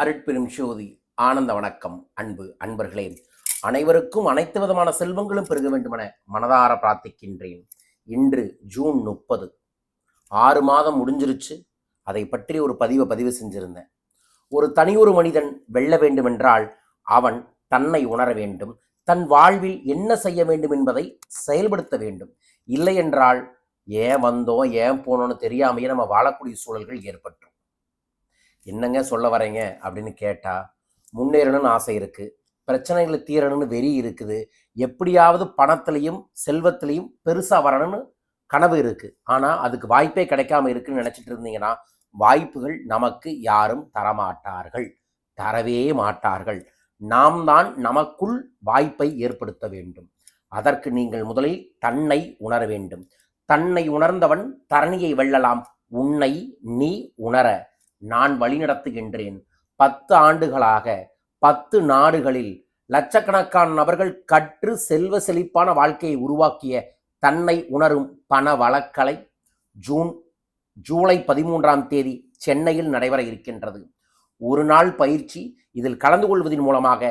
அருட்பெரும் ஜோதி ஆனந்த வணக்கம் அன்பு அன்பர்களே. அனைவருக்கும் அனைத்து விதமான செல்வங்களும் பெருக வேண்டுமென மனதார பிரார்த்திக்கின்றேன். இன்று ஜூன் முப்பது. ஆறு மாதம் முடிஞ்சிருச்சு. அதை பற்றி ஒரு பதிவை பதிவு செஞ்சிருந்தேன். ஒரு தனியொரு மனிதன் வெல்ல வேண்டுமென்றால் அவன் தன்னை உணர வேண்டும். தன் வாழ்வில் என்ன செய்ய வேண்டும் என்பதை செயல்படுத்த வேண்டும். இல்லை என்றால் ஏன் வந்தோம் ஏன் போனோம்னு தெரியாமையே நம்ம வாழக்கூடிய சூழல்கள் ஏற்பட்டுரும். என்னங்க சொல்ல வரீங்க? அப்படின்னு கேட்டால் முன்னேறணும்னு ஆசை இருக்குது பிரச்சனைகளை தீரணும்னு வெறி இருக்குது. எப்படியாவது பணத்துலேயும் செல்வத்திலையும் பெருசாக வரணும்னு கனவு இருக்குது ஆனால் அதுக்கு வாய்ப்பே கிடைக்காம இருக்குன்னு நினச்சிட்டு இருந்தீங்கன்னா வாய்ப்புகள் நமக்கு யாரும் தரமாட்டார்கள். தரவே மாட்டார்கள். நாம் தான் நமக்குள் வாய்ப்பை ஏற்படுத்த வேண்டும். அதற்கு நீங்கள் முதலில் தன்னை உணர வேண்டும். தன்னை உணர்ந்தவன் தரணியை வெல்லலாம். உன்னை நீ உணர. நான் வழிநடத்துகின்றேன். பத்து ஆண்டுகளாக பத்து நாடுகளில் லட்சக்கணக்கான நபர்கள் கற்று செல்வ செழிப்பான வாழ்க்கையை உருவாக்கிய தன்னை உணரும் பண வழக்கலை ஜூன் ஜூலை பதிமூன்றாம் தேதி சென்னையில் நடைபெற இருக்கின்றது. ஒரு நாள் பயிற்சி இதில் கலந்து கொள்வதன் மூலமாக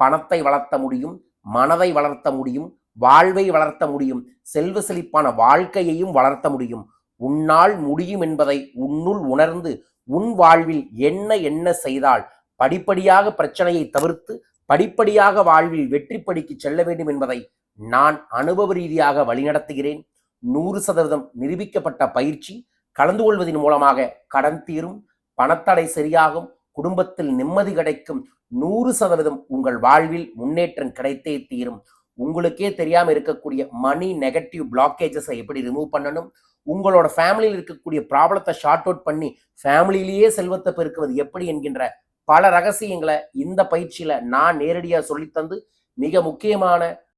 பணத்தை வளர்த்த முடியும் மனதை வளர்த்த முடியும் வாழ்வை வளர்த்த முடியும் செல்வ செழிப்பான வாழ்க்கையையும் வளர்த்த முடியும். உன்னால் முடியும் என்பதை உன்னுள் உணர்ந்து உன் வாழ்வில் என்ன என்ன செய்தால் படிப்படியாக பிரச்சனையை தவிர்த்து படிப்படியாக வாழ்வில் வெற்றி படிக்கு செல்ல வேண்டும் என்பதை நான் அனுபவ ரீதியாக வழிநடத்துகிறேன். நூறு சதவீதம் நிரூபிக்கப்பட்ட பயிற்சி கலந்து கொள்வதன் மூலமாக கடன் தீரும் பணத்தடை சரியாகும் குடும்பத்தில் நிம்மதி கிடைக்கும். நூறு சதவீதம் உங்கள் வாழ்வில் முன்னேற்றம் கிடைத்தே தீரும். உங்களுக்கே தெரியாமல் இருக்கக்கூடிய மணி நெகட்டிவ் பிளாக்கேஜஸை எப்படி ரிமூவ் பண்ணணும்? உங்களோட ஃபேமிலியில் இருக்கக்கூடிய ப்ராப்ளத்தை ஷார்ட் அவுட் பண்ணி ஃபேமிலியிலேயே செல்வத்தை பெருக்குவது எப்படி என்கின்ற பல ரகசியங்களை இந்த பயிற்சியில நான் நேரடியாக சொல்லித்தந்து மிக முக்கியமான